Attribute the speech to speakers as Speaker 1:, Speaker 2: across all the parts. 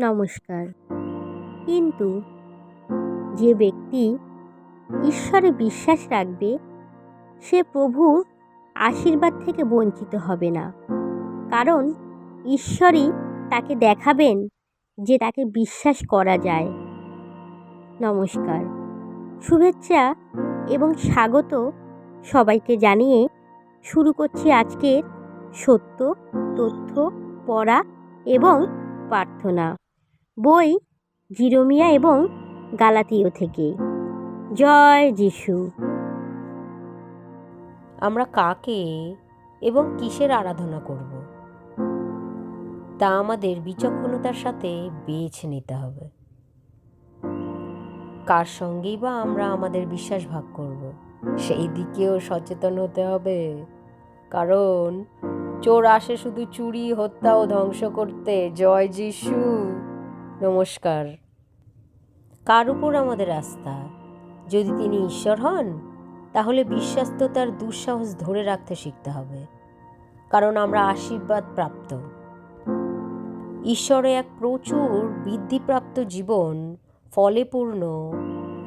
Speaker 1: নমস্কার। কিন্তু যে ব্যক্তি ঈশ্বরে বিশ্বাস রাখবে, সে প্রভুর আশীর্বাদ থেকে বঞ্চিত হবে না। কারণ ঈশ্বরই তাকে দেখাবেন যে তাকে বিশ্বাস করা যায়। নমস্কার। শুভেচ্ছা এবং স্বাগত সবাইকে জানিয়ে শুরু করছি আজকের সত্য, তথ্য, পড়া এবং প্রার্থনা। বই জিরোমিয়া এবং গালাতীয় থেকে। জয় যিশু।
Speaker 2: আমরা কাকে এবং কিসের আরাধনা করব? তা আমাদের বিচক্ষণতার সাথে বেছে নিতে হবে। কার সঙ্গেই বা আমরা আমাদের বিশ্বাস ভাগ করব? সেই দিকেও সচেতন হতে হবে। কারণ চোর আসে শুধু চুরি, হত্যা ও ধ্বংস করতে। জয় যিশু। নমস্কার। কার উপর আমাদের আস্থা? যদি তিনি ঈশ্বর হন, তাহলে বিশ্বাস তো তার দুঃসাহস ধরে রাখতে শিখতে হবে, কারণ আমরা আশীর্বাদ প্রাপ্ত। ঈশ্বরে এক প্রচুর বৃদ্ধিপ্রাপ্ত জীবন, ফলে পূর্ণ,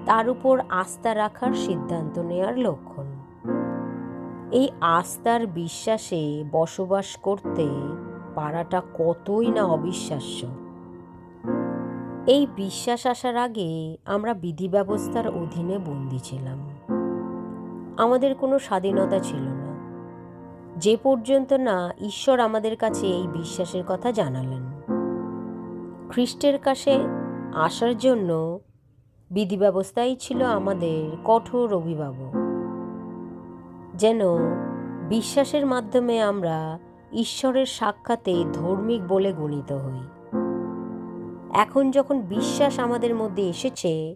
Speaker 2: তার উপর আস্থা রাখার সিদ্ধান্ত নেয়ার লক্ষণ। এই আস্থার বিশ্বাসে বসবাস করতে পারাটা কতই না অবিশ্বাস্য। এই বিশ্বাস আসার আগে আমরা বিধি ব্যবস্থার অধীনে বন্দি ছিলাম। আমাদের কোনো স্বাধীনতা ছিল না। যে পর্যন্ত না ঈশ্বর আমাদের কাছে এই বিশ্বাসের কথা জানালেন। খ্রিস্টের কাছে আসার জন্য বিধি ব্যবস্থাই ছিল আমাদের কঠোর অভিভাবক। যেন বিশ্বাসের মাধ্যমে আমরা ঈশ্বরের সাক্ষাতে ধর্মিক বলে গণিত হই। এখন যখন বিশ্বাস আমাদের মধ্যে এসেছে,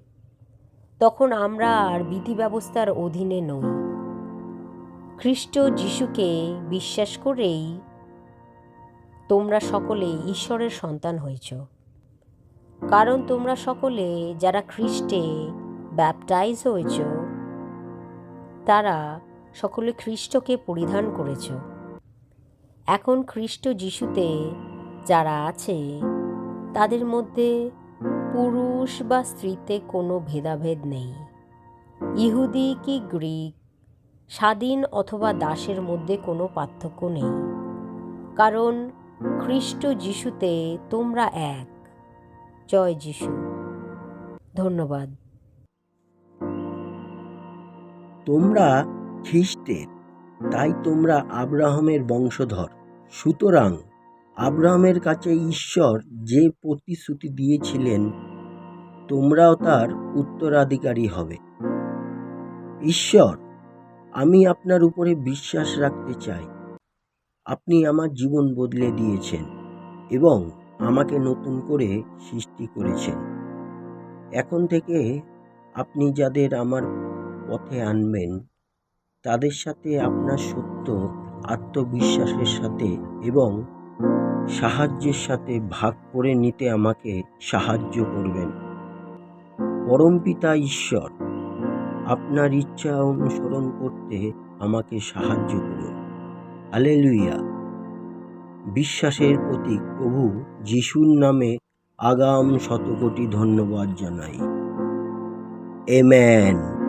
Speaker 2: তখন আমরা আর বিধি ব্যবস্থার অধীনে নই। খ্রিস্ট যিশুকে বিশ্বাস করেই তোমরা সকলে ঈশ্বরের সন্তান হয়েছ। কারণ তোমরা সকলে যারা খ্রিস্টে ব্যাপটাইজ হয়েছ, তারা সকলে খ্রিস্টকে পরিধান করেছ। এখন খ্রিস্ট যিশুতে যারা আছে তাদের মধ্যে পুরুষ বা স্ত্রীতে কোনো ভেদাভেদ নেই। ইহুদি কি গ্রিক, স্বাধীন অথবা দাসের মধ্যে কোনো পার্থক্য নেই। কারণ খ্রিস্ট যিশুতে তোমরা এক। জয় যিশু। ধন্যবাদ।
Speaker 3: তোমরা খ্রিস্টের, তাই তোমরা আব্রাহামের বংশধর। সুতরাং আব্রাহামের কাছে ঈশ্বর যে প্রতিশ্রুতি দিয়েছিলেন, তোমরাও তার উত্তরাধিকারী হবে। ঈশ্বর, আমি আপনার উপরে বিশ্বাস রাখতে চাই। আপনি আমার জীবন বদলে দিয়েছেন এবং আমাকে নতুন করে সৃষ্টি করেছেন। এখন থেকে আপনি যাদের আমার পথে আনবেন, তাদের সাথে আপনার সত্য আত্মবিশ্বাসের সাথে এবং সাহায্যের সাথে ভাগ করে নিতে আমাকে সাহায্য করবেন। পরমপিতা ঈশ্বর, আপনার ইচ্ছা অনুসরণ করতে আমাকে সাহায্য করুন। আলেলুইয়া বিশ্বাসের প্রতীক প্রভু যিশুর নামে আগাম শতকোটি ধন্যবাদ জানাই। এমেন